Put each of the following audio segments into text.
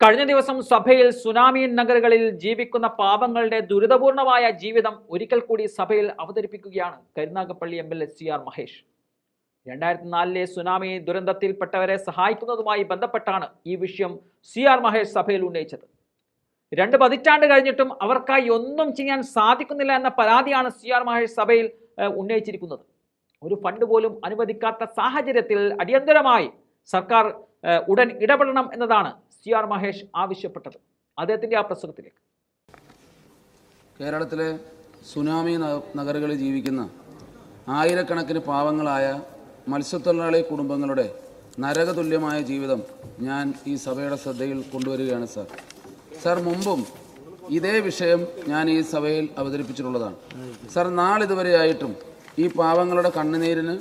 കഴിഞ്ഞ ദിവസം സഭയിൽ സുനാമി നഗറുകളിൽ ജീവിക്കുന്ന പാപങ്ങളുടെ ദുരിതപൂർണമായ ജീവിതം ഒരിക്കൽ കൂടി സഭയിൽ അവതരിപ്പിക്കുകയാണ് Karunagappally M L A C R Mahesh. രണ്ടായിരത്തി നാലിലെ സുനാമി ദുരന്തത്തിൽപ്പെട്ടവരെ സഹായിക്കുന്നതുമായി ബന്ധപ്പെട്ടാണ് ഈ വിഷയം സി ആർ മഹേഷ് സഭയിൽ ഉന്നയിച്ചത്. രണ്ട് പതിറ്റാണ്ട് കഴിഞ്ഞിട്ടും അവർക്കായി ഒന്നും ചെയ്യാൻ സാധിക്കുന്നില്ല എന്ന പരാതിയാണ് സി ആർ മഹേഷ് സഭയിൽ ഉന്നയിച്ചിരിക്കുന്നത്. ഒരു ഫണ്ട് പോലും അനുവദിക്കാത്ത സാഹചര്യത്തിൽ അടിയന്തരമായി സർക്കാർ ഉടൻ ഇടപെടണം എന്നതാണ് സി ആർ മഹേഷ് ആവശ്യപ്പെട്ടത്. അദ്ദേഹത്തിന്റെ ആ പ്രസംഗത്തിലേക്ക്. കേരളത്തിലെ സുനാമി നഗരങ്ങളിൽ ജീവിക്കുന്ന ആയിരക്കണക്കിന് പാവങ്ങളായ മത്സ്യത്തൊഴിലാളി കുടുംബങ്ങളുടെ നരകതുല്യമായ ജീവിതം ഞാൻ ഈ സഭയുടെ ശ്രദ്ധയിൽ കൊണ്ടുവരികയാണ് സർ. സാർ മുമ്പും ഇതേ വിഷയം ഞാൻ ഈ സഭയിൽ അവതരിപ്പിച്ചിട്ടുള്ളതാണ്. സാർ നാളിതുവരെയായിട്ടും ഈ പാവങ്ങളുടെ കണ്ണുനീരിന്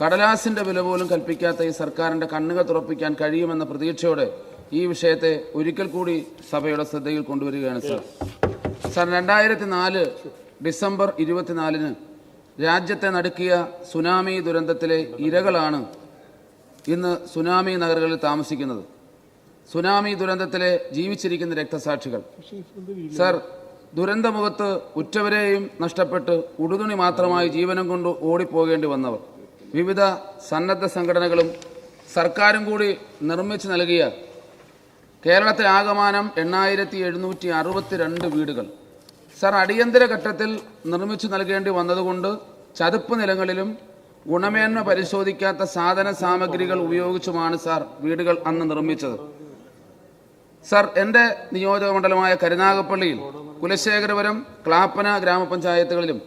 കടലാസിന്റെ വില പോലും കൽപ്പിക്കാത്ത ഈ സർക്കാരിന്റെ കണ്ണുകൾ തുറപ്പിക്കാൻ കഴിയുമെന്ന പ്രതീക്ഷയോടെ ഈ വിഷയത്തെ ഒരിക്കൽ കൂടി സഭയുടെ ശ്രദ്ധയിൽ കൊണ്ടുവരികയാണ് സർ. സർ രണ്ടായിരത്തി നാല് ഡിസംബർ ഇരുപത്തിനാലിന് രാജ്യത്തെ നടുക്കിയ സുനാമി ദുരന്തത്തിലെ ഇരകളാണ് ഇന്ന് സുനാമി നഗരങ്ങളിൽ താമസിക്കുന്നത്. സുനാമി ദുരന്തത്തിലെ ജീവിച്ചിരിക്കുന്ന രക്തസാക്ഷികൾ. സർ ദുരന്തമുഖത്ത് ഉറ്റവരെയും നഷ്ടപ്പെട്ട് ഉടുതുണി മാത്രമായി ജീവനം കൊണ്ട് ഓടിപ്പോകേണ്ടി വന്നവർ. വിവിധ സന്നദ്ധ സംഘടനകളും സർക്കാരും കൂടി നിർമ്മിച്ചു നൽകിയ കേരളത്തെ ആകമാനം എണ്ണായിരത്തി എഴുന്നൂറ്റി അറുപത്തിരണ്ട് വീടുകൾ. സർ അടിയന്തര ഘട്ടത്തിൽ നിർമ്മിച്ചു നൽകേണ്ടി വന്നതുകൊണ്ട് ചതുപ്പ് നിലങ്ങളിലും ഗുണമേന്മ പരിശോധിക്കാത്ത സാധന സാമഗ്രികൾ ഉപയോഗിച്ചുമാണ് സാർ വീടുകൾ അന്ന് നിർമ്മിച്ചത്. സർ എന്റെ നിയോജക മണ്ഡലമായ കരുനാഗപ്പള്ളിയിൽ കുലശേഖരപുരം ക്ലാപ്പന ഗ്രാമപഞ്ചായത്തുകളിലും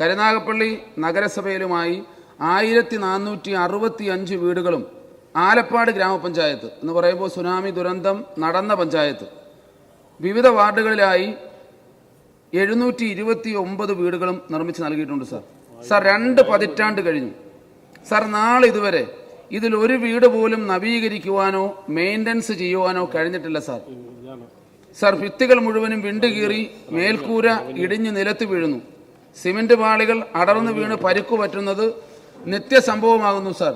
കരുനാഗപ്പള്ളി നഗരസഭയിലുമായി ആയിരത്തി നാനൂറ്റി അറുപത്തി അഞ്ച് വീടുകളും ആലപ്പാട് ഗ്രാമപഞ്ചായത്ത് എന്ന് പറയുമ്പോൾ സുനാമി ദുരന്തം നടന്ന പഞ്ചായത്ത്. വിവിധ വാർഡുകളിലായി എഴുന്നൂറ്റി ഇരുപത്തി ഒമ്പത് വീടുകളും നിർമ്മിച്ച് നൽകിയിട്ടുണ്ട് സാർ. സാർ രണ്ട് പതിറ്റാണ്ട് കഴിഞ്ഞു. സാർ നാളെ ഇതുവരെ ഇതിൽ ഒരു വീട് പോലും നവീകരിക്കുവാനോ മെയിന്റനൻസ് ചെയ്യുവാനോ കഴിഞ്ഞിട്ടില്ല സാർ. സാർ ഭിത്തികൾ മുഴുവനും വിണ്ടുകീറി മേൽക്കൂര ഇടിഞ്ഞ് നിലത്ത് വീഴുന്നു. സിമെന്റ് പാളികൾ അടർന്നു വീണ് പരുക്കു പറ്റുന്നത് നിത്യസംഭവമാകുന്നു സർ.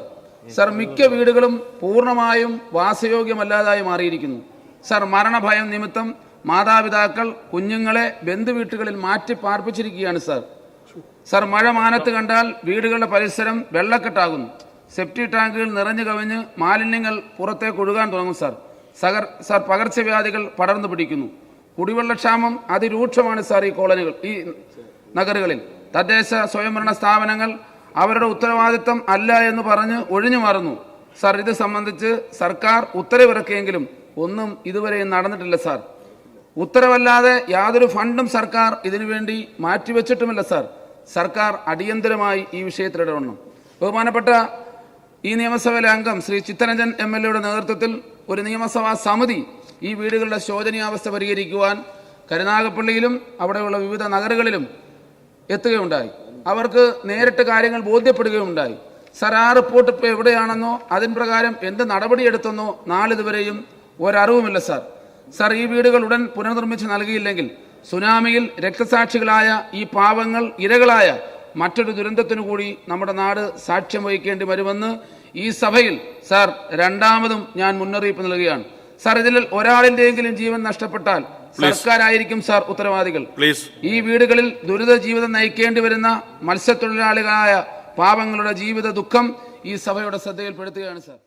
സർ മിക്ക വീടുകളും പൂർണമായും വാസയോഗ്യമല്ലാതായി മാറിയിരിക്കുന്നു. സർ മരണഭയം നിമിത്തം മാതാപിതാക്കൾ കുഞ്ഞുങ്ങളെ ബന്ധുവീട്ടുകളിൽ മാറ്റി പാർപ്പിച്ചിരിക്കുകയാണ് സർ. സർ മഴ മാനത്ത് കണ്ടാൽ വീടുകളുടെ പരിസരം വെള്ളക്കെട്ടാകുന്നു. സെപ്റ്റി ടാങ്കുകൾ നിറഞ്ഞു കവിഞ്ഞ് മാലിന്യങ്ങൾ പുറത്തേക്ക് ഒഴുകാൻ തുടങ്ങും സാർ. സകർ സർ പകർച്ചവ്യാധികൾ പടർന്നു പിടിക്കുന്നു. കുടിവെള്ളക്ഷാമം അതിരൂക്ഷമാണ് സാർ ഈ കോളനികൾ ഈ നഗറുകളിൽ. തദ്ദേശ സ്വയംഭരണ സ്ഥാപനങ്ങൾ അവരുടെ ഉത്തരവാദിത്തം അല്ല എന്ന് പറഞ്ഞ് ഒഴിഞ്ഞു മാറുന്നു. സാർ ഇത് സംബന്ധിച്ച് സർക്കാർ ഉത്തരവിറക്കിയെങ്കിലും ഒന്നും ഇതുവരെയും നടന്നിട്ടില്ല സാർ. ഉത്തരവല്ലാതെ യാതൊരു ഫണ്ടും സർക്കാർ ഇതിനുവേണ്ടി മാറ്റിവെച്ചിട്ടുമില്ല സാർ. സർക്കാർ അടിയന്തരമായി ഈ വിഷയത്തിൽ ഇടപെടണം. ബഹുമാനപ്പെട്ട ഈ നിയമസഭയിലെ അംഗം ശ്രീ ചിത്തരഞ്ജൻ എം എൽ എയുടെ നേതൃത്വത്തിൽ ഒരു നിയമസഭാ സമിതി ഈ വീടുകളുടെ ശോചനീയാവസ്ഥ പരിഹരിക്കുവാൻ കരുനാഗപ്പള്ളിയിലും അവിടെയുള്ള വിവിധ നഗരങ്ങളിലും എത്തുകയുണ്ടായി. അവർക്ക് നേരിട്ട് കാര്യങ്ങൾ ബോധ്യപ്പെടുകയുണ്ടായി സർ ആ റിപ്പോർട്ട് ഇപ്പോൾ എവിടെയാണെന്നോ അതിൻ പ്രകാരം എന്ത് നടപടിയെടുത്തെന്നോ നാളിതുവരെയും ഒരറിവുമില്ല സാർ. സാർ ഈ വീടുകൾ ഉടൻ പുനർനിർമ്മിച്ച് നൽകിയില്ലെങ്കിൽ സുനാമിയിൽ രക്തസാക്ഷികളായ ഈ പാവങ്ങൾ ഇരകളായ മറ്റൊരു ദുരന്തത്തിനു കൂടി നമ്മുടെ നാട് സാക്ഷ്യം വഹിക്കേണ്ടി വരുമെന്ന് ഈ സഭയിൽ സാർ രണ്ടാമതും ഞാൻ മുന്നറിയിപ്പ് നൽകുകയാണ്. സാർ ഇതിൽ ഒരാളിന്റെയെങ്കിലും ജീവൻ നഷ്ടപ്പെട്ടാൽ സർക്കാരായിരിക്കും സാർ ഉത്തരവാദികൾ. പ്ലീസ് ഈ വീടുകളിൽ ദുരിത ജീവിതം നയിക്കേണ്ടി വരുന്ന മത്സ്യത്തൊഴിലാളികളായ പാപങ്ങളുടെ ജീവിത ദുഃഖം ഈ സഭയുടെ ശ്രദ്ധയിൽപ്പെടുത്തുകയാണ് സാർ.